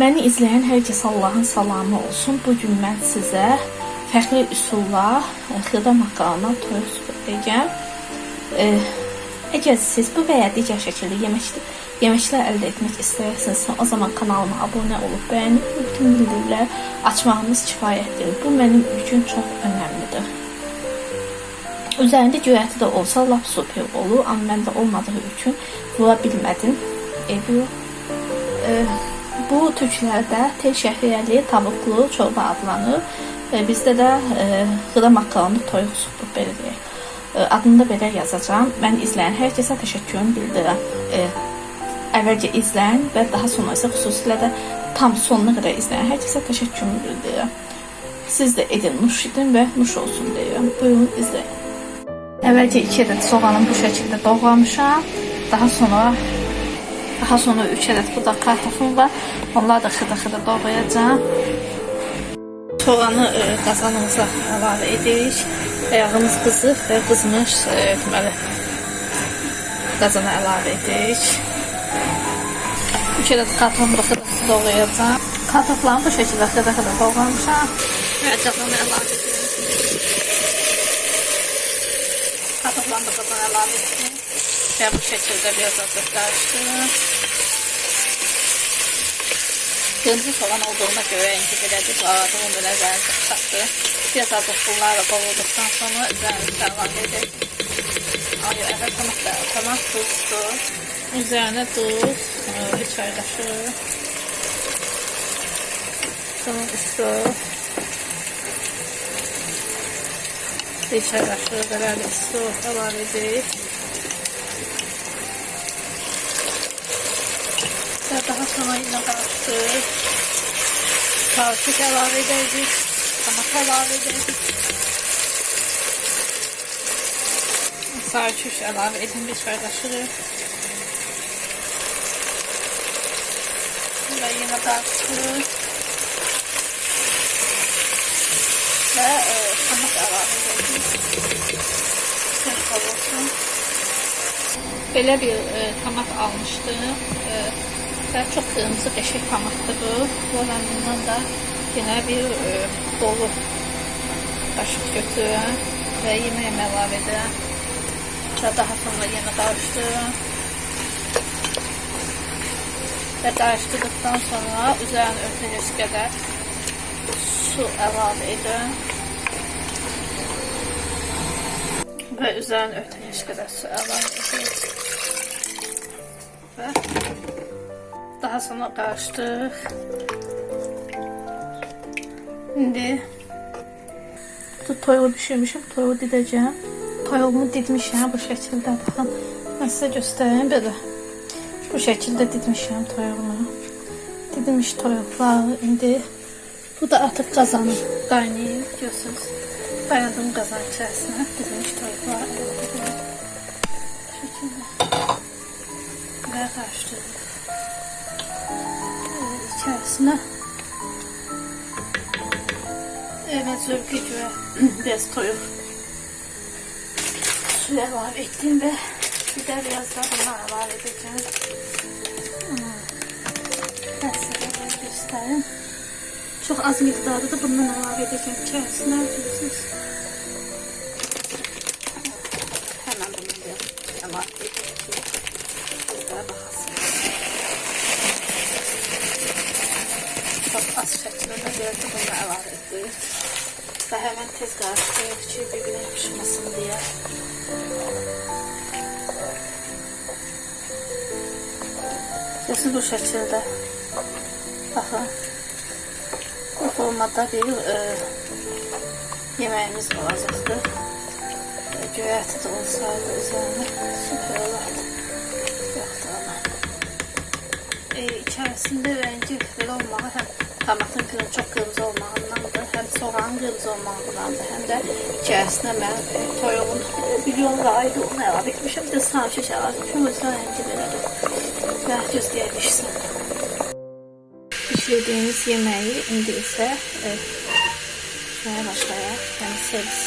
Məni izləyən hər kəsə Allahın salamı olsun. Bu gün mən sizə fərqli üsulla e, xırda makarona toyuq süpürəcəyəm. E, əgər siz bu və ya digər şəkildə yemək yeməklər əldə etmək istəyirsinizsə, o zaman kanalıma abunə olub bəyənib bütün bildirimləri açmağınız kifayətdir. Bu mənim üçün çox önəmlidir. Üzərində göyərti də olsa lap super olur, amma məndə olmadığı üçün vura bilmədim. E, bu e, bu türklərdə tel şəhriyəli tavuklu çorba adlanır. E, bizdə də e, xıra makaronlu toyuq supu belə deyək. E, adını da belə yazacağam. Mən izləyən hər kəsə təşəkkürümü bildirirəm. E, əvvəlcə izləyən və daha sonra isə xüsusilə də tam sonuna qədər izləyən hər kəsə təşəkkürümü bildirirəm. Siz də edin, nuş edin və nuş olsun deyirəm. Buyurun izləyin. Əvvəlcə 2 ədəd soğanı bu şəkildə doğramışam. Daha sonra daha sonra 3 ədəd burada kartofum var. Onları da xırda-xırda doğrayacağam. Soğanı e, qazanımıza əlavə edirik. Ayağımız qızıb və qızmış e, deməli qazana əlavə edirik. 3 ədəd kartofumu da xırda-xırda doğrayacağım. Kartoflarımı bu şəkildə xırda-xırda doğramışam. Və qazana əlavə edirik. Kartoflarımı da qazana əlavə etdim. Və bu şəkildə biraz qarışdırın. Kırmızı soğan olduğuna göre rengi belədir. Onu belə rəngi çatdı. Biraz azad bunlarla qovulduktan sonra üzərini əlavə edək. Ay, evet, tomat da, tomat tuzdur. Üzerine tuz, bir çay. Tamam, su. Bir çay kadar da su əlavə edək. Yine karıştır. Karışık ilave edeceğiz. Damak ilave edeceğiz. Sarçuş ilave çay kaşığı. Ve yine karıştır. Ve e, damak ilave edeceğiz. Sen kavrulsun. Belə bir e, tomat almışdım. E, və çox qırmızı qəşəng tomatdır bu. Buradan bundan da yenə bir e, dolu qaşıq götürürəm və yeməyimə əlavə edirəm. Daha sonra yenə qarışdırıram. Və qarışdırdıqdan sonra üzərinə örtəcəsi qədər su əlavə edirəm. Və üzərinə örtəcəsi qədər su əlavə edirəm. Və daha sonra karıştır. Şimdi toyuğu pişirmişim. Toyuğu dideceğim. Toyuğumu didmişim bu şekilde. Bakın ben size göstereyim böyle. Bu şekilde didmişim toyuğumu. Didilmiş toyuqlar. İndi bu da artıq qazanı qaynayır. Görürsünüz. Dayadım qazan içərisinə. Didilmiş toyuqlar. Bu şekilde. Və qarışdırdım. İçerisine evet zülküç ve bez toyuk su ilave ettim ve bir de biraz da bunu ilave edeceğim. Ben size göstereyim. Çok az miktarda da bundan ilave edeceğim içerisine. Biliyorsunuz. Şəkildə biraz da bunu əlavə etdik. Və həmən tez qarışdırıq ki, bir-birinə yapışmasın deyə. Kesin bu şəkildə. Baxın. Bu formada bir e, yeməyimiz olacaqdır. E, göyərti də olsaydı üzərinə süper olardı. Yoxdur ama. E, içərisində rəngi belə olmağı həm tomatın kırm çox qırmızı olmağındandır, həm soğanın qırmızı olmağındandır, həm də içərisinə mən e, toyuğun milyonla ayda onu əlavə etmişəm, bir də sarışış əlavə etmişəm, o yüzden rəngi belədir. Və gözləyə pişsin. Pişirdiyimiz yeməyi indi isə e, şuraya başlayaq, yəni servis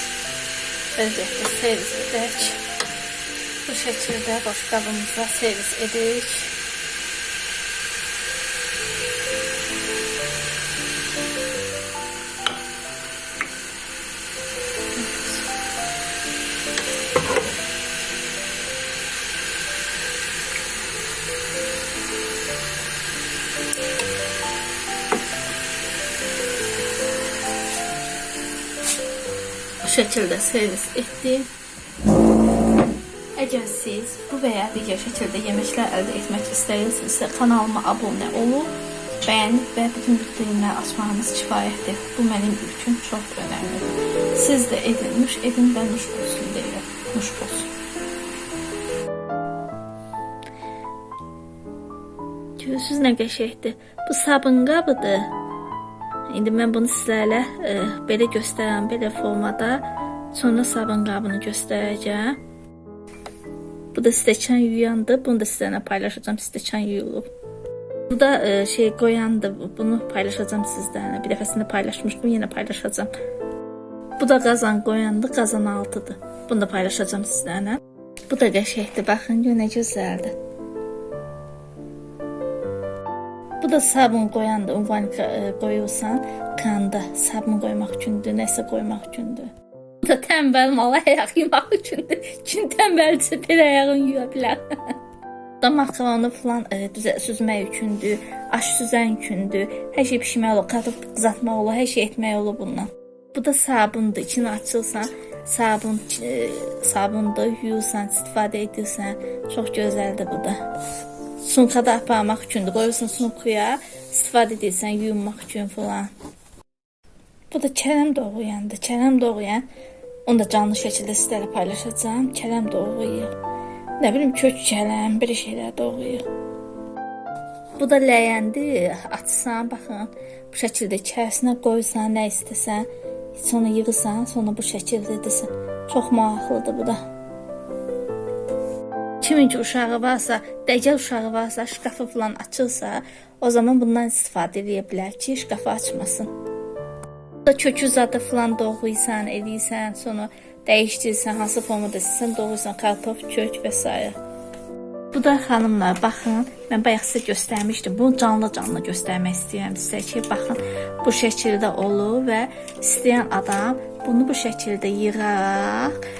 vəziyyətdə servis edək. Bu şəkildə boşqabımıza servis edirik. Şəkildə servis etdi. Əgər siz bu və ya digər şəkildə yeməklər əldə etmək istəyirsinizsə, kanalıma abunə olub, bəyənib və bütün bildirimləri açmağınız kifayətdir. Bu mənim üçün çox önəmlidir. Siz də edin, nuş edin və nuş olsun deyirəm. Nuş olsun. Görürsünüz nə qəşəngdir. Bu sabun qabıdır. İndi mən bunu sizlərlə e, belə göstərəm, belə formada. Sonra sabun qabını göstərəcəm. Bu da stəkan yuyandı. Bunu da sizlərlə paylaşacağım. Stəkan yuyulub. Bu da e, şey qoyandı. Bunu paylaşacağım sizlərlə. Bir dəfəsində paylaşmışdım, yenə paylaşacağım. Bu da qazan qoyandı, qazan altıdır. Bunu da paylaşacağım sizlərlə. Bu da qəşəngdir. Baxın, gör nə gözəldir. Bu da sabun qoyandı. Ünvanka e, qoyursan, kanda sabun qoymaq üçündür, nəsə qoymaq üçündür. Bu da tənbəl mala ayaq yumaq üçündür. Kim tənbəldirsə belə ayağını yuya bilər. da makaronu falan e, düzə süzmək üçündür, aş süzən üçündür. Hər şey bişirmək olur, qatıq qızartmaq olur, hər şey etmək olur bundan. Bu da sabundur. İçini açırsan, sabun e, sabundur, yuyursan, istifadə edirsən. Çox gözəldir bu da. Sumkada aparmaq üçündür. Qoyursan sumkuya, istifadə edirsən yuyunmaq üçün falan. Bu da kələm doğrayandır. Kələm doğrayan onu da canlı şəkildə sizlərlə paylaşacağam. Kələm doğrayır. Nə bilim kök kələm, belə şeylər doğrayır. Bu da ləyəndir. Açsan, baxın, bu şəkildə içərisinə qoysan, nə istəsən, sonra yığırsan, sonra bu şəkildə edirsən. Çox maraqlıdır bu da. Kimin ki uşağı varsa, dəcəl uşağı varsa, şkafı falan açılsa, o zaman bundan istifadə edə bilər ki, şkafı açmasın. Da kökü zadı falan doğrayırsan, eləyirsən, sonra dəyişdirirsən, hansı formada istəsən doğrayırsan, kartof, kök və. Bu da xanımlar, baxın, mən bayaq sizə göstərmişdim. Bunu canlı-canlı göstərmək istəyirəm sizə ki, baxın, bu şəkildə olur və istəyən adam bunu bu şəkildə yığaraq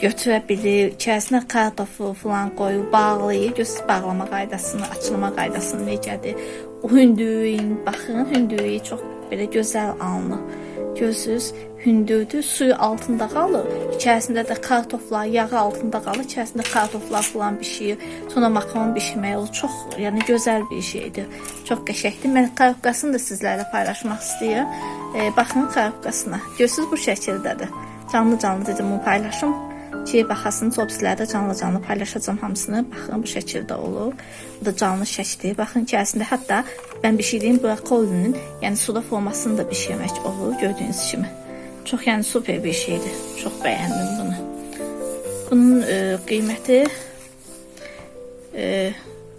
götürə bilir. İçərisinə kartofu falan qoyub bağlayır. Göz bağlama qaydasını, açılma qaydasını necədir? O hündürün, baxın, hündürü çox belə gözəl alınıb. Görürsüz, hündürdür, suyu altında qalır. İçərisində də kartoflar, yağı altında qalır. İçərisində kartoflar falan bişir. Sonra makaron bişirmək olur. Çox, yəni gözəl bir şeydir. Çox qəşəngdir. Mən karobkasını da sizlərlə paylaşmaq istəyirəm. E, baxın karobkasına. Görürsüz bu şəkildədir. Canlı-canlı dedim bunu paylaşım ki, baxasınız, o bizlərdə canlı-canlı paylaşacağım hamısını. Baxın, bu şəkildə olur. Bu da canlı şəkildir. Baxın ki, əslində hətta mən bişirdiyim brokolinin, yəni suda formasını da bişirmək olur, gördüyünüz kimi. Çox yəni super bir şeydir. Çox bəyəndim bunu. Bunun e, qiyməti e,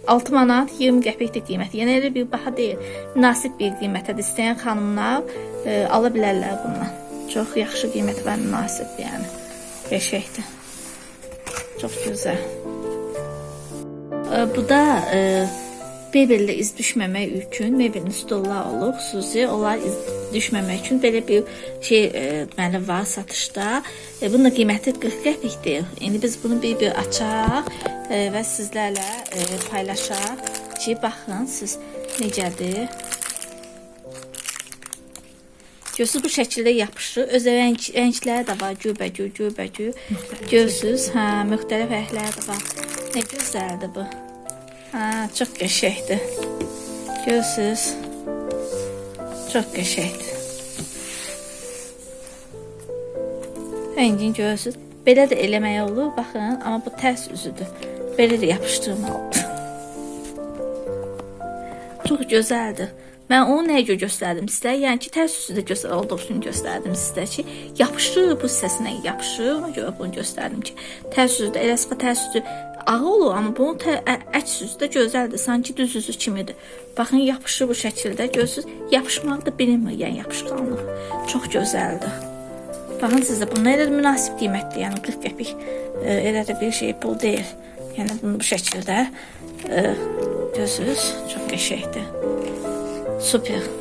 6 manat 20 qəpikdir qiyməti. Yəni elə bir baha deyil. Münasib bir qiymətədir. İstəyən xanımlar e, ala bilərlər bundan. Çox yaxşı qiymət və münasibdir yəni. Qəşəngdir. Çox gözəl. E, bu da e, Bebeldə iz düşməmək üçün mebelin stollar olur, xüsusi onlar iz düşməmək üçün belə bir şey e, var satışda. E, bunun da qiyməti 40 qəpikdir. İndi biz bunu bir-bir açaq e, və sizlərlə e, paylaşaq ki, baxın siz necədir. Görürsüz bu şəkildə yapışır. Öz rəng, rəngləri də var, gürbəcür, gürbəcür. Görürsüz, hə, müxtəlif rəngləri də var. Nə gözəldir bu. Ha, çok qəşəngdir. Görürsüz? Çox qəşəngdir. Rəngini görürsüz? Belə də eləmək olur, baxın, amma bu tərs üzüdür. Belə də yapışdırmalıdır. Çox gözəldir. Mən onu nəyə görə göstərdim sizə? Yəni ki, tərs üzüdə gözəl olduğu üçün göstərdim sizə ki, yapışır bu hissəsinə yapışır. Ona görə bunu göstərdim ki, tərs üzüdə elə sıfa tərs üzü ağır olur, amma bunun əks üzü də gözəldir. Sanki düz üzü kimidir. Baxın, yapışır bu şəkildə. Görürsüz, yapışmağı da bilinmir, yəni yapışqanlıq. Çox gözəldir. Baxın sizdə bunun elə münasib qiymətdir, yəni 40 qəpik e, elə də bir şey pul deyil. Yəni bunu bu şəkildə e, görürsüz, çox qəşəngdir. Super.